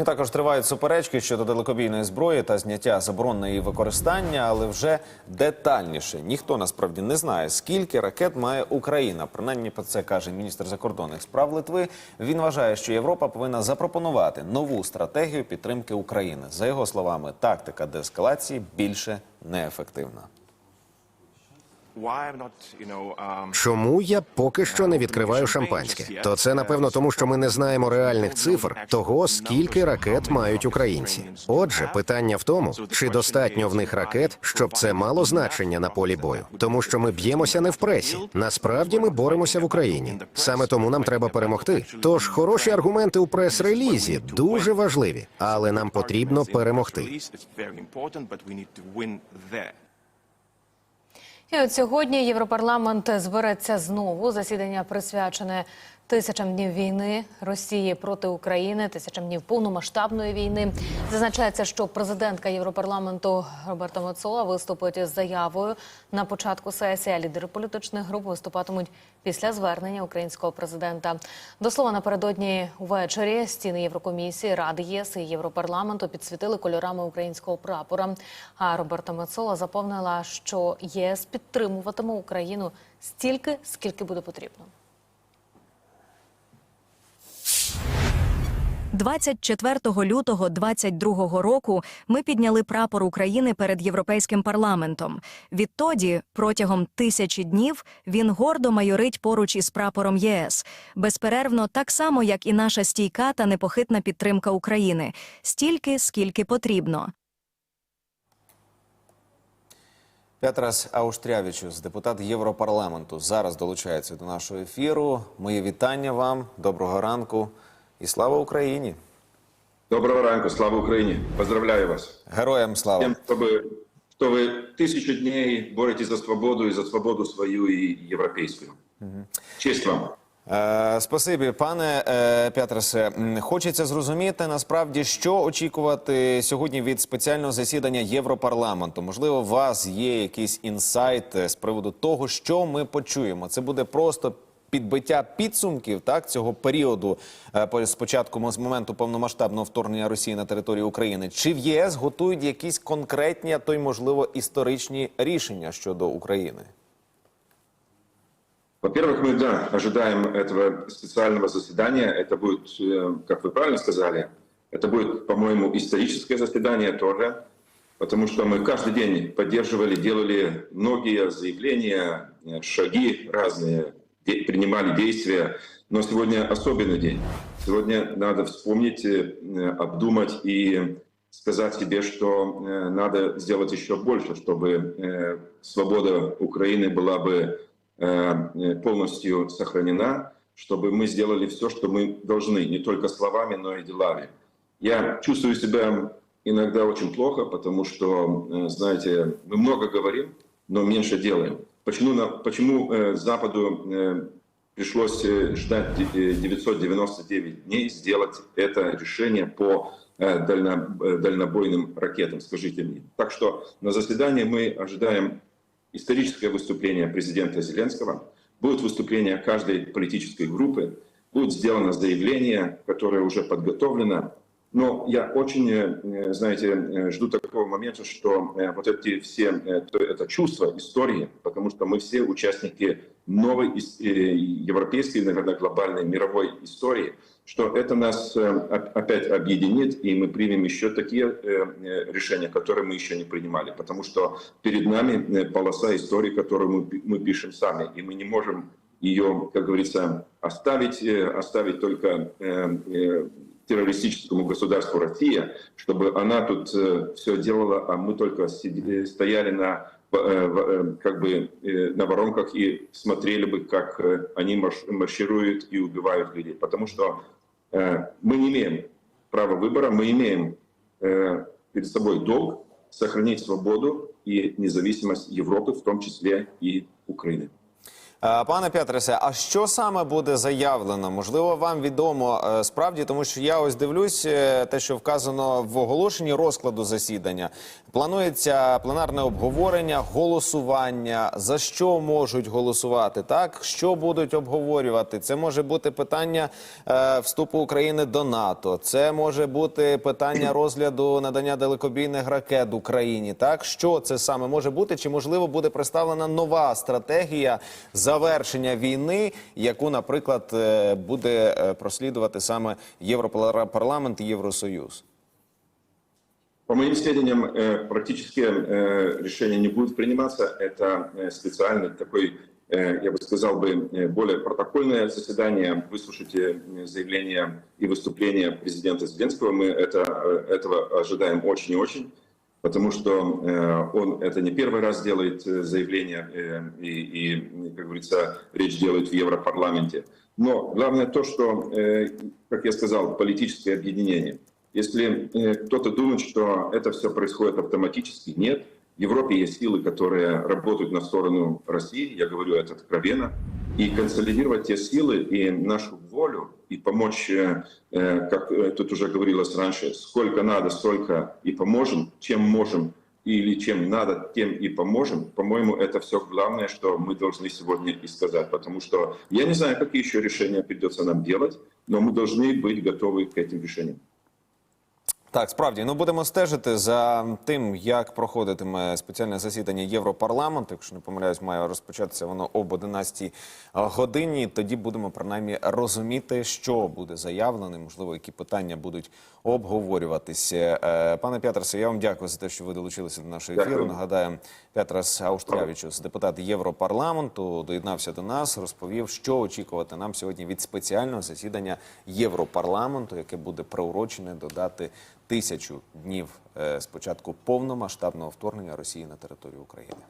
І також тривають суперечки щодо далекобійної зброї та зняття заборонної її використання, але вже детальніше. Ніхто насправді не знає, скільки ракет має Україна. Принаймні про це каже міністр закордонних справ Литви. Він вважає, що Європа повинна запропонувати нову стратегію підтримки України. За його словами, тактика деескалації більше неефективна. Чому я поки що не відкриваю шампанське? То це напевно тому, що ми не знаємо реальних цифр того, скільки ракет мають українці. Отже, питання в тому, чи достатньо в них ракет, щоб це мало значення на полі бою, тому що ми б'ємося не в пресі. Насправді ми боремося в Україні. Саме тому нам треба перемогти. Тож хороші аргументи у прес-релізі дуже важливі, але нам потрібно перемогти. І от сьогодні Європарламент збереться знову. Засідання присвячене тисячам днів війни Росії проти України, тисячам днів повномасштабної війни. Зазначається, що президентка Європарламенту Роберта Мецола виступить із заявою на початку сесії. а Лідери політичних груп виступатимуть після звернення українського президента. До слова напередодні увечері стіни Єврокомісії, Ради ЄС і Європарламенту підсвітили кольорами українського прапора. А Роберта Мецола запевнила, що ЄС підтримуватиме Україну стільки, скільки буде потрібно. 24 лютого 22 року ми підняли прапор України перед європейським парламентом. Відтоді, протягом тисячі днів, він гордо майорить поруч із прапором ЄС, безперервно, так само як і наша стійка та непохитна підтримка України, стільки, скільки потрібно. Петрас Ауштрявічус, депутат Європарламенту, зараз долучається до нашого ефіру. Мої вітання вам, доброго ранку і слава Україні! Доброго ранку, слава Україні! Поздравляю вас. Героям слава! Тем, что вы, что вы тысячу дней боретесь за свободу и за свободу свою и европейскую. Честь вам. Е, спасибі, пане е, Петрасе. М, Хочеться зрозуміти насправді, що очікувати сьогодні від спеціального засідання Європарламенту. Можливо, у вас є якийсь інсайт е, з приводу того, що ми почуємо. Це буде просто підбиття підсумків так цього періоду е, по- з початку з моменту повномасштабного вторгнення Росії на територію України. Чи в єС готують якісь конкретні, а то й можливо історичні рішення щодо України? Во-первых, мы, да, ожидаем этого специального заседания. Это будет, э, как вы правильно сказали, это будет, по-моему, историческое заседание тоже, потому что мы каждый день поддерживали, делали многие заявления, э, шаги разные, де- принимали действия. Но сегодня особенный день. Сегодня надо вспомнить, э, обдумать и сказать себе, что э, надо сделать еще больше, чтобы э, свобода Украины была бы полностью сохранена, чтобы мы сделали все, что мы должны, не только словами, но и делами. Я чувствую себя иногда очень плохо, потому что, знаете, мы много говорим, но меньше делаем. Почему, на- почему э, Западу э, пришлось э, ждать де- э, 999 дней сделать это решение по дально- дальнобойным ракетам, скажите мне. Так что на заседании мы ожидаем историческое выступление президента Зеленского, будет выступление каждой политической группы, будет сделано заявление, которое уже подготовлено. Но я очень, э, знаете, э, жду такого момента, что э, вот эти все, то- это чувство истории, потому что мы все участники новой европейской, наверное, глобальной мировой истории, что это нас оп- опять объединит, и мы примем еще такие решения, которые мы еще не принимали, потому что перед нами полоса истории, которую мы, пи- мы пишем сами, и мы не можем ее, как говорится, оставить, оставить только террористическому государству Россия, чтобы она тут все делала, а мы только сиди- стояли на э, э, как бы э, на воронках и смотрели бы, как э, они марш- маршируют и убивают людей. Потому что э, мы не имеем права выбора, мы имеем э, перед собой долг сохранить свободу и независимость Европы, в том числе и Украины. Е, Пане Петресе, а що саме буде заявлено? Можливо, вам відомо е, справді, тому що я ось дивлюсь е, те, що вказано в оголошенні розкладу засідання. Планується пленарне обговорення, голосування. За що можуть голосувати? Так, що будуть обговорювати? Це може бути питання вступу України до НАТО. Це може бути питання розгляду надання далекобійних ракет Україні. Так, що це саме може бути? Чи можливо буде представлена нова стратегія завершення війни, яку, наприклад, е, буде е, прослідувати саме Європарламент і Євросоюз? По моим сведениям, э, практически э, решение не будет приниматься. Это э, специальный такой, э, я бы сказал бы, э, более протокольное заседание. Выслушать э, заявление и выступление президента Зеленского. Мы это, э, этого ожидаем очень и очень. Потому что э, он это не первый раз делает э, заявление э, и, и, как говорится, речь делает в Европарламенте. Но главное то, что, как я сказал, политическое объединение. Если кто-то думает, что это все происходит автоматически, нет. В Европе есть силы, которые работают на сторону России, я говорю это откровенно, и консолидировать те силы и нашу волю, и помочь, э, э, как э, тут уже говорилось раньше, сколько надо, столько и поможем, чем можем или чем надо, тем и поможем. По-моему, это все главное, что мы должны сегодня и сказать, потому что я не знаю, какие еще решения придется нам делать, но мы должны быть готовы к этим решениям. Так, справді, ну будемо стежити за тим, як проходитиме спеціальне засідання Європарламенту. Якщо не помиляюсь, має розпочатися воно об 11 годині. Тоді будемо принаймні розуміти, що буде заявлено, і, можливо, які питання будуть обговорюватися. Е, Пане П'ятерсе, я вам дякую за те, що ви долучилися до нашого ефіру. Нагадаю, Петрас Ауштрявічус, депутат Європарламенту, доєднався до нас, розповів, що очікувати нам сьогодні від спеціального засідання Європарламенту, яке буде приурочене до дати тисячу днів е, з початку повномасштабного вторгнення Росії на територію України.